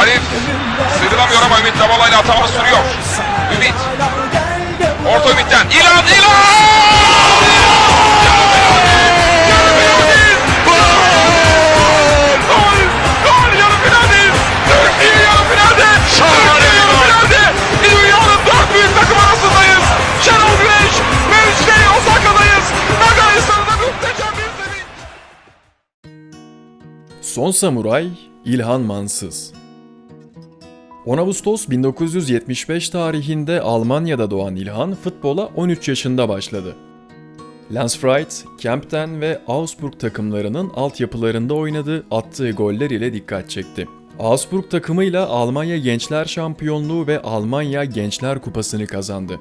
Arif sıyrılamıyor ama Ümit Davala ile sürüyor. Ümit. Orta Ümit'ten. İlan! İlan! Son Samuray İlhan Mansız 10 Ağustos 1975 tarihinde Almanya'da doğan İlhan futbola 13 yaşında başladı. Lansfried, Kempten ve Augsburg takımlarının altyapılarında oynadığı attığı goller ile dikkat çekti. Augsburg takımıyla Almanya Gençler Şampiyonluğu ve Almanya Gençler Kupası'nı kazandı.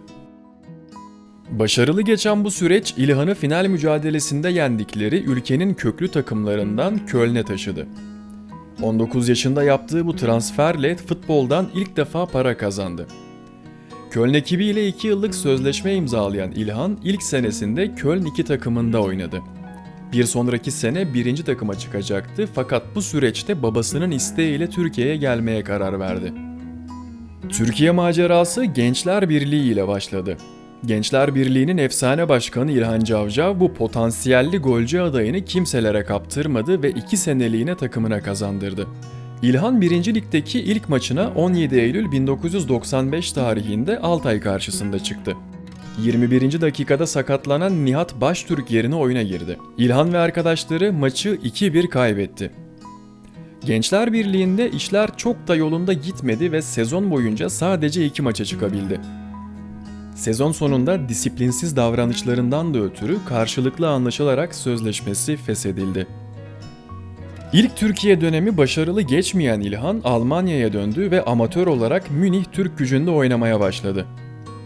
Başarılı geçen bu süreç İlhan'ı final mücadelesinde yendikleri ülkenin köklü takımlarından Köln'e taşıdı. 19 yaşında yaptığı bu transferle futboldan ilk defa para kazandı. Köln ekibiyle 2 yıllık sözleşme imzalayan İlhan ilk senesinde Köln 2 takımında oynadı. Bir sonraki sene birinci takıma çıkacaktı fakat bu süreçte babasının isteğiyle Türkiye'ye gelmeye karar verdi. Türkiye macerası Gençler Birliği ile başladı. Gençler Birliği'nin efsane başkanı İlhan Cavcav bu potansiyelli golcü adayını kimselere kaptırmadı ve 2 seneliğine takımına kazandırdı. İlhan 1. Lig'deki ilk maçına 17 Eylül 1995 tarihinde Altay karşısında çıktı. 21. dakikada sakatlanan Nihat Baştürk yerine oyuna girdi. İlhan ve arkadaşları maçı 2-1 kaybetti. Gençler Birliği'nde işler çok da yolunda gitmedi ve sezon boyunca sadece iki maça çıkabildi. Sezon sonunda disiplinsiz davranışlarından da ötürü karşılıklı anlaşılarak sözleşmesi feshedildi. İlk Türkiye dönemi başarılı geçmeyen İlhan Almanya'ya döndü ve amatör olarak Münih Türk gücünde oynamaya başladı.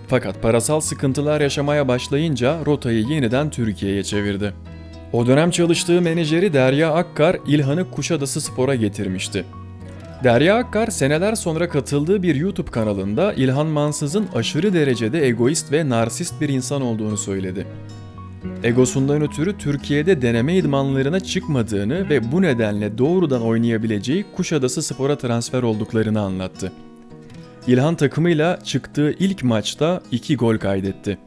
Fakat parasal sıkıntılar yaşamaya başlayınca rotayı yeniden Türkiye'ye çevirdi. O dönem çalıştığı menajeri Derya Akkar İlhan'ı Kuşadası Spor'a getirmişti. Derya Akkar seneler sonra katıldığı bir YouTube kanalında İlhan Mansız'ın aşırı derecede egoist ve narsist bir insan olduğunu söyledi. Egosundan ötürü Türkiye'de deneme idmanlarına çıkmadığını ve bu nedenle doğrudan oynayabileceği Kuşadası Spor'a transfer olduklarını anlattı. İlhan takımıyla çıktığı ilk maçta 2 gol kaydetti.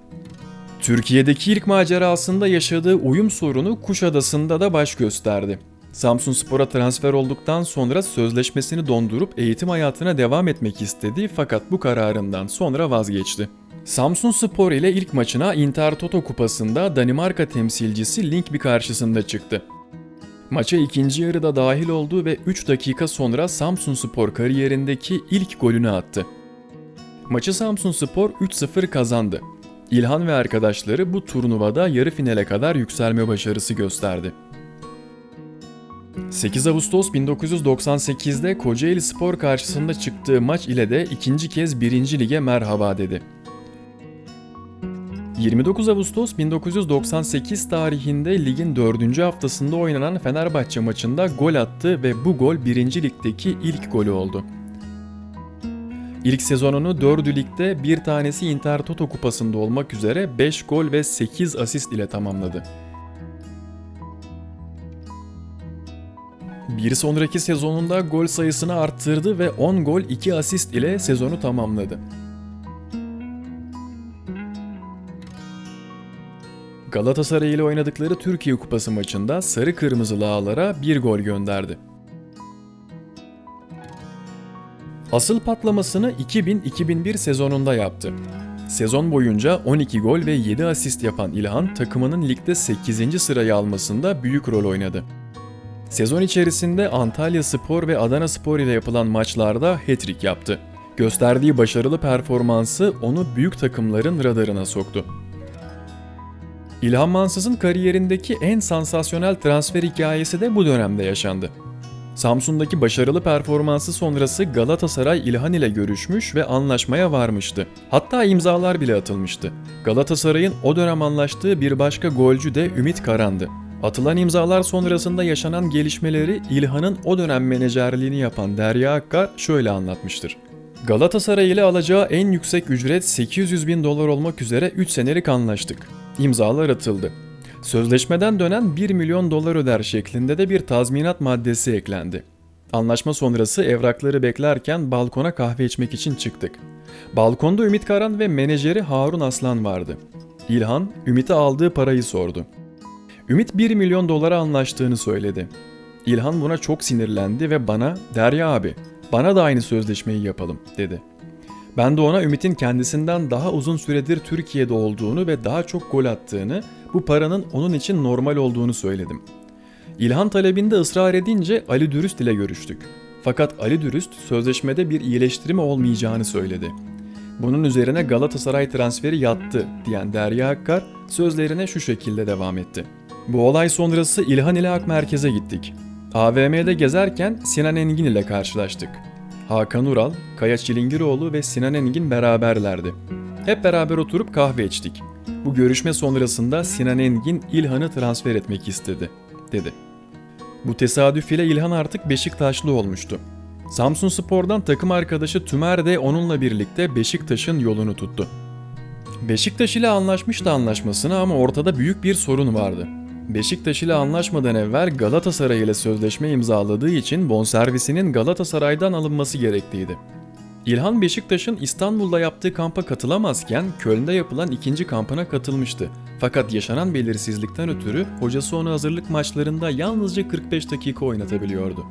Türkiye'deki ilk macerasında yaşadığı uyum sorunu Kuşadası'nda da baş gösterdi. Samsun Spor'a transfer olduktan sonra sözleşmesini dondurup eğitim hayatına devam etmek istedi fakat bu kararından sonra vazgeçti. Samsun Spor ile ilk maçına Inter Toto Kupası'nda Danimarka temsilcisi Linkby karşısında çıktı. Maça ikinci yarıda dahil oldu ve 3 dakika sonra Samsun Spor kariyerindeki ilk golünü attı. Maçı Samsun Spor 3-0 kazandı. İlhan ve arkadaşları bu turnuvada yarı finale kadar yükselme başarısı gösterdi. 8 Ağustos 1998'de Kocaeli Spor karşısında çıktığı maç ile de ikinci kez 1. Lige merhaba dedi. 29 Ağustos 1998 tarihinde ligin 4. haftasında oynanan Fenerbahçe maçında gol attı ve bu gol 1. Lig'deki ilk golü oldu. İlk sezonunu 4'ü ligde bir tanesi Inter Toto Kupası'nda olmak üzere 5 gol ve 8 asist ile tamamladı. Bir sonraki sezonunda gol sayısını arttırdı ve 10 gol 2 asist ile sezonu tamamladı. Galatasaray ile oynadıkları Türkiye Kupası maçında sarı kırmızılı ağlara bir gol gönderdi. Asıl patlamasını 2000-2001 sezonunda yaptı. Sezon boyunca 12 gol ve 7 asist yapan İlhan takımının ligde 8. sırayı almasında büyük rol oynadı. Sezon içerisinde Antalya Spor ve Adana Spor ile yapılan maçlarda hat-trick yaptı. Gösterdiği başarılı performansı onu büyük takımların radarına soktu. İlhan Mansız'ın kariyerindeki en sansasyonel transfer hikayesi de bu dönemde yaşandı. Samsun'daki başarılı performansı sonrası Galatasaray İlhan ile görüşmüş ve anlaşmaya varmıştı. Hatta imzalar bile atılmıştı. Galatasaray'ın o dönem anlaştığı bir başka golcü de Ümit Karan'dı. Atılan imzalar sonrasında yaşanan gelişmeleri İlhan'ın o dönem menajerliğini yapan Derya Akkar şöyle anlatmıştır. Galatasaray ile alacağı en yüksek ücret 800 bin dolar olmak üzere 3 senelik anlaştık. İmzalar atıldı. Sözleşmeden dönen 1 milyon dolar öder şeklinde de bir tazminat maddesi eklendi. Anlaşma sonrası evrakları beklerken balkona kahve içmek için çıktık. Balkonda Ümit Karan ve menajeri Harun Aslan vardı. İlhan, Ümit'e aldığı parayı sordu. Ümit 1 milyon dolara anlaştığını söyledi. İlhan buna çok sinirlendi ve bana, Derya abi, bana da aynı sözleşmeyi yapalım, dedi. Ben de ona Ümit'in kendisinden daha uzun süredir Türkiye'de olduğunu ve daha çok gol attığını, bu paranın onun için normal olduğunu söyledim. İlhan talebinde ısrar edince Ali Dürüst ile görüştük. Fakat Ali Dürüst sözleşmede bir iyileştirme olmayacağını söyledi. Bunun üzerine Galatasaray transferi yattı diyen Derya Akkar sözlerine şu şekilde devam etti. Bu olay sonrası İlhan ile Ak Merkez'e gittik. AVM'de gezerken Sinan Engin ile karşılaştık. Hakan Ural, Kaya Çilingiroğlu ve Sinan Engin beraberlerdi. Hep beraber oturup kahve içtik. Bu görüşme sonrasında Sinan Engin İlhan'ı transfer etmek istedi, dedi. Bu tesadüf ile İlhan artık Beşiktaşlı olmuştu. Samsun Spor'dan takım arkadaşı Tümer de onunla birlikte Beşiktaş'ın yolunu tuttu. Beşiktaş ile anlaşmıştı anlaşmasını ama ortada büyük bir sorun vardı. Beşiktaş ile anlaşmadan evvel Galatasaray ile sözleşme imzaladığı için bonservisinin Galatasaray'dan alınması gerekliydi. İlhan Beşiktaş'ın İstanbul'da yaptığı kampa katılamazken Köln'de yapılan ikinci kampına katılmıştı. Fakat yaşanan belirsizlikten ötürü hocası onu hazırlık maçlarında yalnızca 45 dakika oynatabiliyordu.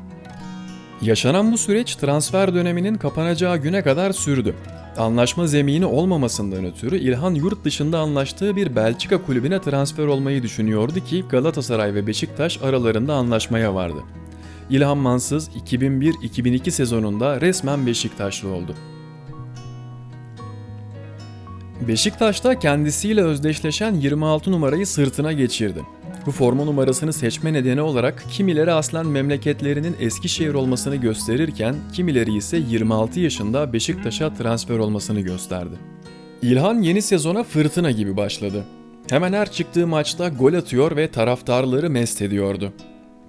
Yaşanan bu süreç transfer döneminin kapanacağı güne kadar sürdü. Anlaşma zemini olmamasından ötürü İlhan yurt dışında anlaştığı bir Belçika kulübüne transfer olmayı düşünüyordu ki Galatasaray ve Beşiktaş aralarında anlaşmaya vardı. İlhan Mansız 2001-2002 sezonunda resmen Beşiktaşlı oldu. Beşiktaş'ta kendisiyle özdeşleşen 26 numarayı sırtına geçirdi. Bu forma numarasını seçme nedeni olarak kimileri aslen memleketlerinin Eskişehir olmasını gösterirken kimileri ise 26 yaşında Beşiktaş'a transfer olmasını gösterdi. İlhan yeni sezona fırtına gibi başladı. Hemen her çıktığı maçta gol atıyor ve taraftarları mest ediyordu.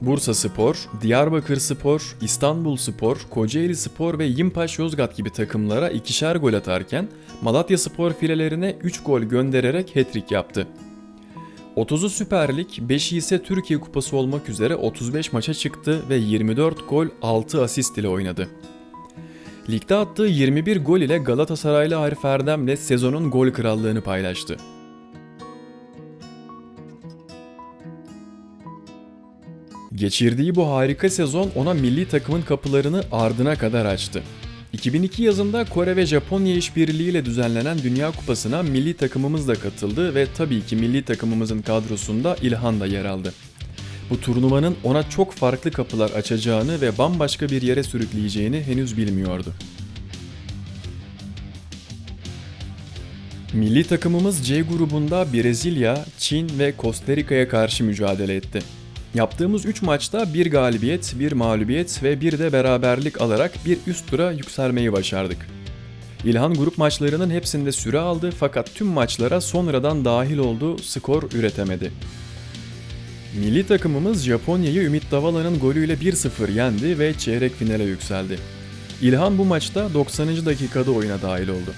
Bursa Spor, Diyarbakır Spor, İstanbul Spor, Kocaeli Spor ve Yimpaş Yozgat gibi takımlara ikişer gol atarken Malatya Spor filelerine 3 gol göndererek hat-trick yaptı. 30'u Süper Lig, 5'i ise Türkiye Kupası olmak üzere 35 maça çıktı ve 24 gol 6 asist ile oynadı. Ligde attığı 21 gol ile Galatasaraylı Arif Erdem'le sezonun gol krallığını paylaştı. Geçirdiği bu harika sezon ona milli takımın kapılarını ardına kadar açtı. 2002 yazında Kore ve Japonya işbirliğiyle düzenlenen Dünya Kupası'na milli takımımız da katıldı ve tabii ki milli takımımızın kadrosunda İlhan da yer aldı. Bu turnuvanın ona çok farklı kapılar açacağını ve bambaşka bir yere sürükleyeceğini henüz bilmiyordu. Milli takımımız C grubunda Brezilya, Çin ve Costa Rica'ya karşı mücadele etti. Yaptığımız 3 maçta bir galibiyet, bir mağlubiyet ve bir de beraberlik alarak bir üst tura yükselmeyi başardık. İlhan grup maçlarının hepsinde süre aldı fakat tüm maçlara sonradan dahil oldu, skor üretemedi. Milli takımımız Japonya'yı Ümit Davala'nın golüyle 1-0 yendi ve çeyrek finale yükseldi. İlhan bu maçta 90. dakikada oyuna dahil oldu.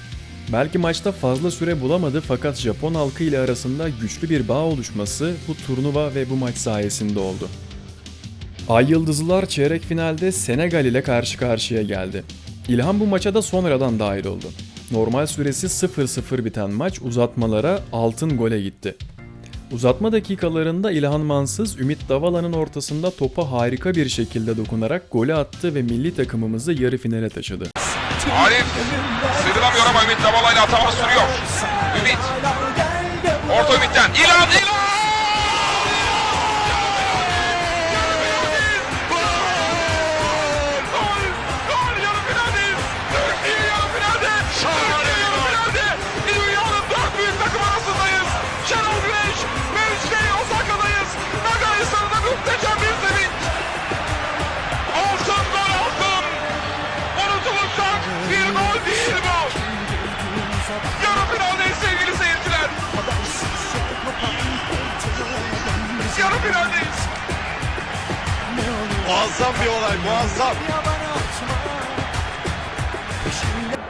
Belki maçta fazla süre bulamadı fakat Japon halkı ile arasında güçlü bir bağ oluşması bu turnuva ve bu maç sayesinde oldu. Ay Yıldızlılar çeyrek finalde Senegal ile karşı karşıya geldi. İlhan bu maça da sonradan dahil oldu. Normal süresi 0-0 biten maç uzatmalara altın gole gitti. Uzatma dakikalarında İlhan Mansız Ümit Davala'nın ortasında topa harika bir şekilde dokunarak golü attı ve milli takımımızı yarı finale taşıdı. Arif sıyrılamıyor ama Ümit Davala'yla atama sürüyor. Ümit. Orta Ümit'ten. İlan İlan! Muazzam bir olay, muazzam.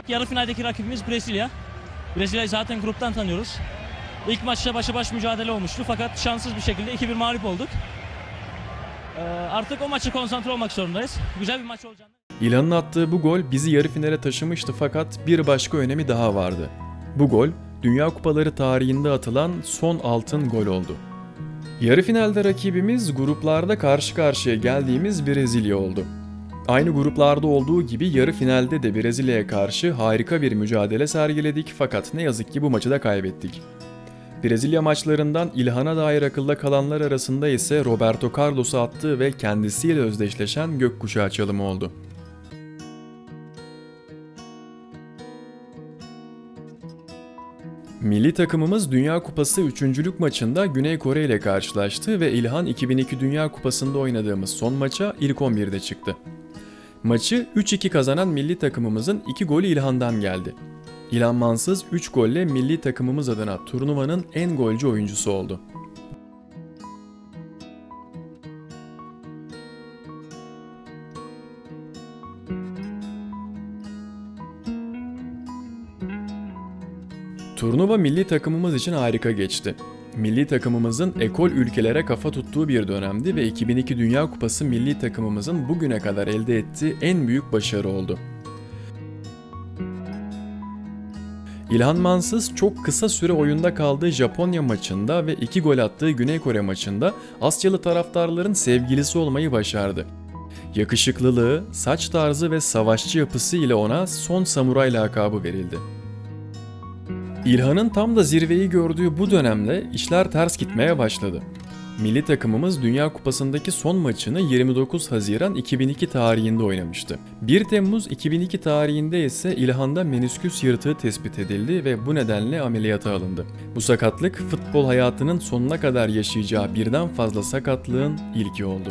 Yarı finaldeki rakibimiz Brezilya. Brezilya'yı zaten gruptan tanıyoruz. İlk maçta başa baş mücadele olmuştu fakat şanssız bir şekilde 2-1 mağlup olduk. Ee, artık o maça konsantre olmak zorundayız. Güzel bir maç olacağını. İlhan'ın attığı bu gol bizi yarı finale taşımıştı fakat bir başka önemi daha vardı. Bu gol Dünya Kupaları tarihinde atılan son altın gol oldu. Yarı finalde rakibimiz gruplarda karşı karşıya geldiğimiz Brezilya oldu. Aynı gruplarda olduğu gibi yarı finalde de Brezilya'ya karşı harika bir mücadele sergiledik fakat ne yazık ki bu maçı da kaybettik. Brezilya maçlarından İlhan'a dair akılda kalanlar arasında ise Roberto Carlos'u attığı ve kendisiyle özdeşleşen gökkuşağı çalımı oldu. Milli takımımız Dünya Kupası üçüncülük maçında Güney Kore ile karşılaştı ve İlhan 2002 Dünya Kupası'nda oynadığımız son maça ilk 11'de çıktı. Maçı 3-2 kazanan milli takımımızın 2 golü İlhan'dan geldi. İlhan Mansız 3 golle milli takımımız adına turnuvanın en golcü oyuncusu oldu. Turnuva milli takımımız için harika geçti. Milli takımımızın ekol ülkelere kafa tuttuğu bir dönemdi ve 2002 Dünya Kupası milli takımımızın bugüne kadar elde ettiği en büyük başarı oldu. İlhan Mansız çok kısa süre oyunda kaldığı Japonya maçında ve 2 gol attığı Güney Kore maçında Asyalı taraftarların sevgilisi olmayı başardı. Yakışıklılığı, saç tarzı ve savaşçı yapısı ile ona son samuray lakabı verildi. İlhan'ın tam da zirveyi gördüğü bu dönemde işler ters gitmeye başladı. Milli takımımız Dünya Kupası'ndaki son maçını 29 Haziran 2002 tarihinde oynamıştı. 1 Temmuz 2002 tarihinde ise İlhan'da menisküs yırtığı tespit edildi ve bu nedenle ameliyata alındı. Bu sakatlık futbol hayatının sonuna kadar yaşayacağı birden fazla sakatlığın ilki oldu.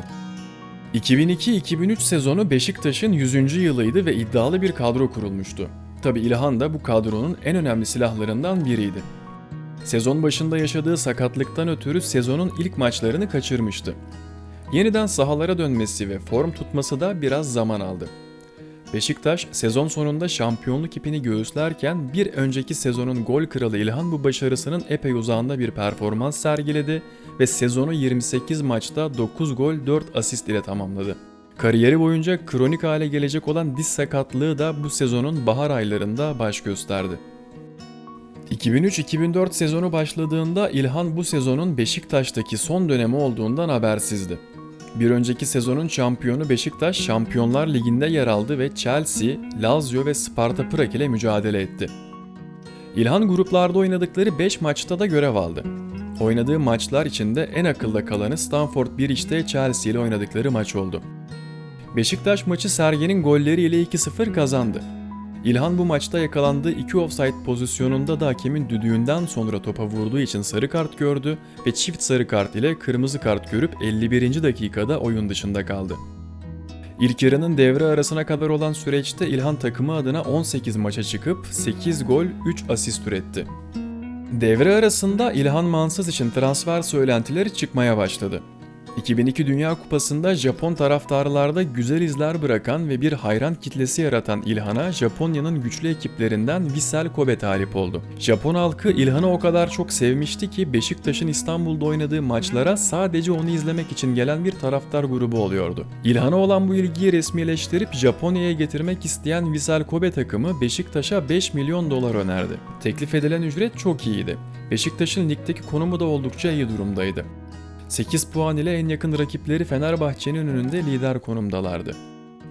2002-2003 sezonu Beşiktaş'ın 100. yılıydı ve iddialı bir kadro kurulmuştu. Tabi İlhan da bu kadronun en önemli silahlarından biriydi. Sezon başında yaşadığı sakatlıktan ötürü sezonun ilk maçlarını kaçırmıştı. Yeniden sahalara dönmesi ve form tutması da biraz zaman aldı. Beşiktaş sezon sonunda şampiyonluk ipini göğüslerken bir önceki sezonun gol kralı İlhan bu başarısının epey uzağında bir performans sergiledi ve sezonu 28 maçta 9 gol 4 asist ile tamamladı. Kariyeri boyunca kronik hale gelecek olan diz sakatlığı da bu sezonun bahar aylarında baş gösterdi. 2003-2004 sezonu başladığında İlhan bu sezonun Beşiktaş'taki son dönemi olduğundan habersizdi. Bir önceki sezonun şampiyonu Beşiktaş Şampiyonlar Ligi'nde yer aldı ve Chelsea, Lazio ve Sparta Prag ile mücadele etti. İlhan gruplarda oynadıkları 5 maçta da görev aldı. Oynadığı maçlar içinde en akılda kalanı Stamford Bridge'de Chelsea ile oynadıkları maç oldu. Beşiktaş maçı Sergen'in golleriyle 2-0 kazandı. İlhan bu maçta yakalandığı iki offside pozisyonunda da hakemin düdüğünden sonra topa vurduğu için sarı kart gördü ve çift sarı kart ile kırmızı kart görüp 51. dakikada oyun dışında kaldı. İlk yarının devre arasına kadar olan süreçte İlhan takımı adına 18 maça çıkıp 8 gol 3 asist üretti. Devre arasında İlhan Mansız için transfer söylentileri çıkmaya başladı. 2002 Dünya Kupası'nda Japon taraftarlarda güzel izler bırakan ve bir hayran kitlesi yaratan İlhan'a Japonya'nın güçlü ekiplerinden Vissel Kobe talip oldu. Japon halkı İlhan'ı o kadar çok sevmişti ki Beşiktaş'ın İstanbul'da oynadığı maçlara sadece onu izlemek için gelen bir taraftar grubu oluyordu. İlhan'a olan bu ilgiyi resmileştirip Japonya'ya getirmek isteyen Vissel Kobe takımı Beşiktaş'a 5 milyon dolar önerdi. Teklif edilen ücret çok iyiydi. Beşiktaş'ın ligdeki konumu da oldukça iyi durumdaydı. 8 puan ile en yakın rakipleri Fenerbahçe'nin önünde lider konumdalardı.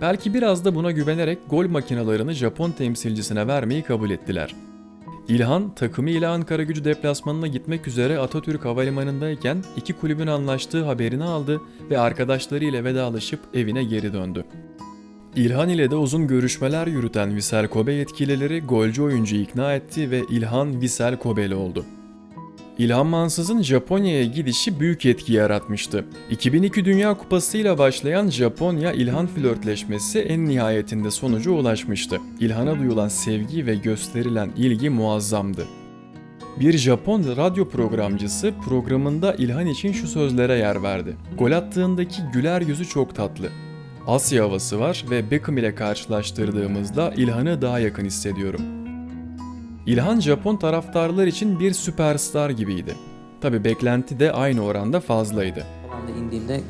Belki biraz da buna güvenerek gol makinalarını Japon temsilcisine vermeyi kabul ettiler. İlhan takımı ile Ankara gücü deplasmanına gitmek üzere Atatürk Havalimanı'ndayken iki kulübün anlaştığı haberini aldı ve arkadaşları ile vedalaşıp evine geri döndü. İlhan ile de uzun görüşmeler yürüten Vissel Kobe yetkilileri golcü oyuncuyu ikna etti ve İlhan Vissel Kobe'li oldu. İlhan Mansız'ın Japonya'ya gidişi büyük etki yaratmıştı. 2002 Dünya Kupası ile başlayan Japonya-İlhan flörtleşmesi en nihayetinde sonuca ulaşmıştı. İlhan'a duyulan sevgi ve gösterilen ilgi muazzamdı. Bir Japon radyo programcısı programında İlhan için şu sözlere yer verdi. Gol attığındaki güler yüzü çok tatlı. Asya havası var ve Beckham ile karşılaştırdığımızda İlhan'ı daha yakın hissediyorum. İlhan Japon taraftarlar için bir süperstar gibiydi. Tabi beklenti de aynı oranda fazlaydı. Anda indiğimde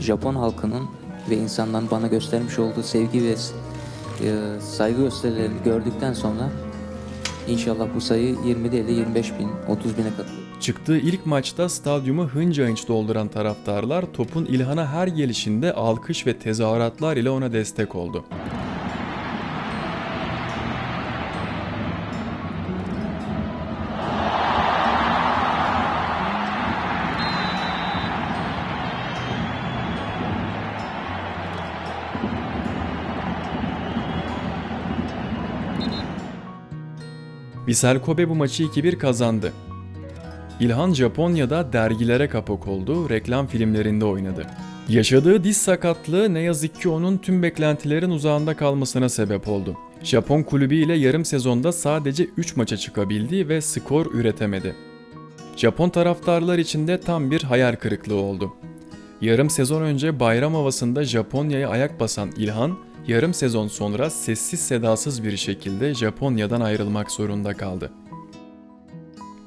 Japon halkının ve insanların bana göstermiş olduğu sevgi ve e, saygı gösterilerini gördükten sonra inşallah bu sayı 20 değil de 25 bin, 30 bine katılır. Çıktığı ilk maçta stadyumu hınca hınç dolduran taraftarlar topun İlhan'a her gelişinde alkış ve tezahüratlar ile ona destek oldu. Vissel Kobe bu maçı 2-1 kazandı. İlhan Japonya'da dergilere kapak oldu, reklam filmlerinde oynadı. Yaşadığı diz sakatlığı ne yazık ki onun tüm beklentilerin uzağında kalmasına sebep oldu. Japon kulübü ile yarım sezonda sadece 3 maça çıkabildi ve skor üretemedi. Japon taraftarlar için de tam bir hayal kırıklığı oldu. Yarım sezon önce bayram havasında Japonya'ya ayak basan İlhan, yarım sezon sonra sessiz sedasız bir şekilde Japonya'dan ayrılmak zorunda kaldı.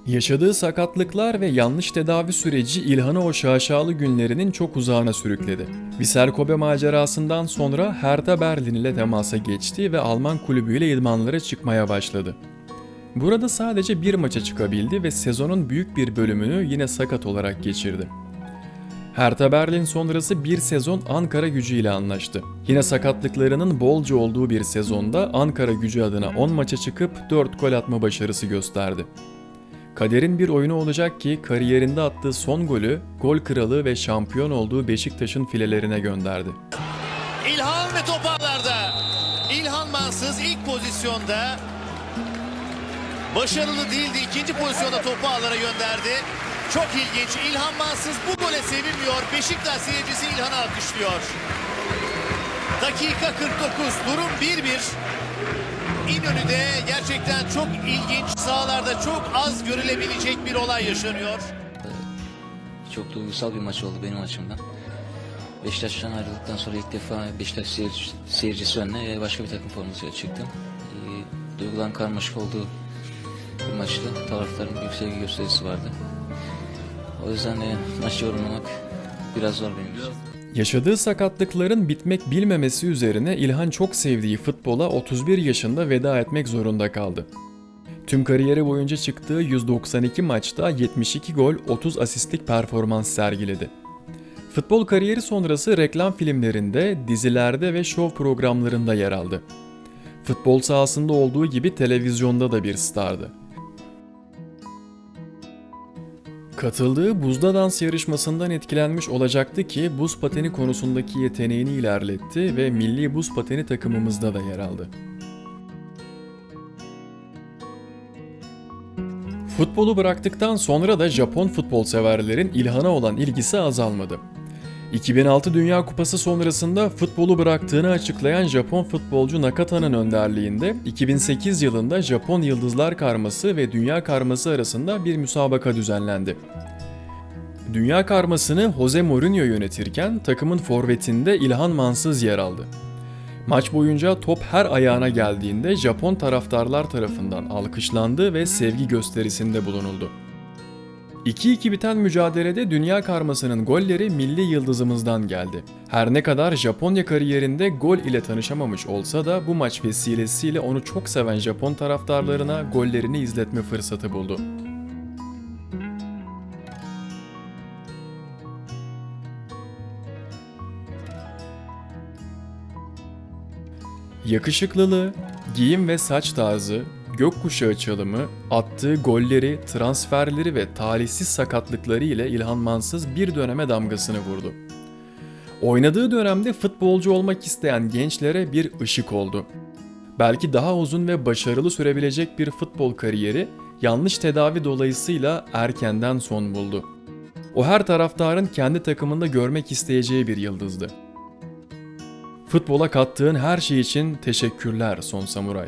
Yaşadığı sakatlıklar ve yanlış tedavi süreci İlhan'ı o şaşalı günlerinin çok uzağına sürükledi. Vissel Kobe macerasından sonra Hertha Berlin ile temasa geçti ve Alman kulübüyle idmanlara çıkmaya başladı. Burada sadece bir maça çıkabildi ve sezonun büyük bir bölümünü yine sakat olarak geçirdi. Hertha Berlin sonrası bir sezon Ankara gücü ile anlaştı. Yine sakatlıklarının bolca olduğu bir sezonda Ankara gücü adına 10 maça çıkıp 4 gol atma başarısı gösterdi. Kaderin bir oyunu olacak ki kariyerinde attığı son golü gol kralı ve şampiyon olduğu Beşiktaş'ın filelerine gönderdi. İlhan ve top ağlarda. İlhan Mansız ilk pozisyonda başarılı değildi. İkinci pozisyonda topu ağlara gönderdi. Çok ilginç. İlhan Mansız bu gole sevinmiyor. Beşiktaş seyircisi İlhan'ı alkışlıyor. Dakika 49. Durum 1-1. İnönü'de gerçekten çok ilginç sahalarda çok az görülebilecek bir olay yaşanıyor. Çok duygusal bir maç oldu benim açımdan. Beşiktaş'tan ayrıldıktan sonra ilk defa Beşiktaş seyirci, seyircisi önüne başka bir takım formasıyla çıktım. Ee, duyguların karmaşık olduğu bir maçtı. Taraftarın büyük sevgi gösterisi vardı. O yüzden de maçı yorumlamak biraz zor benim için. Yaşadığı sakatlıkların bitmek bilmemesi üzerine İlhan çok sevdiği futbola 31 yaşında veda etmek zorunda kaldı. Tüm kariyeri boyunca çıktığı 192 maçta 72 gol 30 asistlik performans sergiledi. Futbol kariyeri sonrası reklam filmlerinde, dizilerde ve şov programlarında yer aldı. Futbol sahasında olduğu gibi televizyonda da bir stardı. Katıldığı buzda dans yarışmasından etkilenmiş olacaktı ki buz pateni konusundaki yeteneğini ilerletti ve milli buz pateni takımımızda da yer aldı. Futbolu bıraktıktan sonra da Japon futbol severlerin İlhan'a olan ilgisi azalmadı. 2006 Dünya Kupası sonrasında futbolu bıraktığını açıklayan Japon futbolcu Nakata'nın önderliğinde 2008 yılında Japon Yıldızlar Karması ve Dünya Karması arasında bir müsabaka düzenlendi. Dünya Karması'nı Jose Mourinho yönetirken takımın forvetinde İlhan Mansız yer aldı. Maç boyunca top her ayağına geldiğinde Japon taraftarlar tarafından alkışlandı ve sevgi gösterisinde bulunuldu. 2-2 biten mücadelede dünya karmasının golleri milli yıldızımızdan geldi. Her ne kadar Japonya kariyerinde gol ile tanışamamış olsa da bu maç vesilesiyle onu çok seven Japon taraftarlarına gollerini izletme fırsatı buldu. Yakışıklılığı, giyim ve saç tarzı, gökkuşağı çalımı, attığı golleri, transferleri ve talihsiz sakatlıkları ile İlhan Mansız bir döneme damgasını vurdu. Oynadığı dönemde futbolcu olmak isteyen gençlere bir ışık oldu. Belki daha uzun ve başarılı sürebilecek bir futbol kariyeri yanlış tedavi dolayısıyla erkenden son buldu. O her taraftarın kendi takımında görmek isteyeceği bir yıldızdı. Futbola kattığın her şey için teşekkürler Son Samuray.